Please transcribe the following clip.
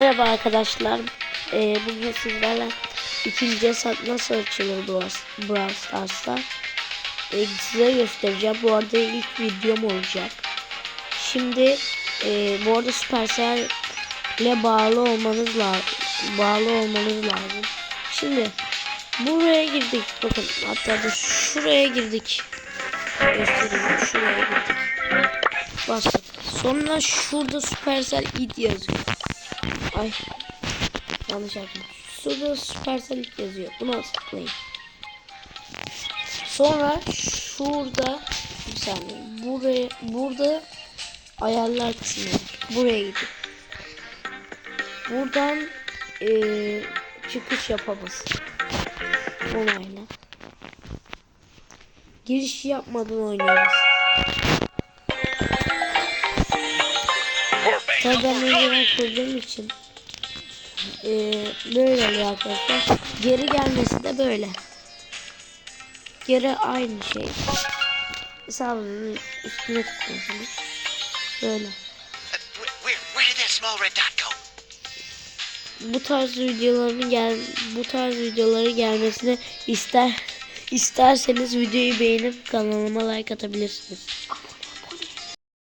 Merhaba arkadaşlar. Ee, bugün sizlerle ikinci hesap nasıl açılır Brawl Stars'ta ee, size göstereceğim. Bu arada ilk videom olacak. Şimdi e, bu arada Supercell ile bağlı olmanız lazım. Bağlı olmanız lazım. Şimdi buraya girdik. Bakın hatta da şuraya girdik. Göstereyim. Şuraya girdik. Bastık. Sonra şurada Supercell id yazıyor. Ay yanlış yaptım. Şurada Supercell yazıyor. Buna tıklayın. Sonra şurada bir saniye. Buraya burada ayarlar kısmı. Buraya gidin. Buradan eee, çıkış yapamaz. Onayla. Giriş yapmadan oynuyoruz. Tabii ben önceden kurduğum için eee, böyle oluyor arkadaşlar. Geri gelmesi de böyle. Geri aynı şey. Hesabının üstüne tıklıyorsunuz. Böyle. Bu tarz videoların gel bu tarz videoları gelmesini ister isterseniz videoyu beğenip kanalıma like atabilirsiniz.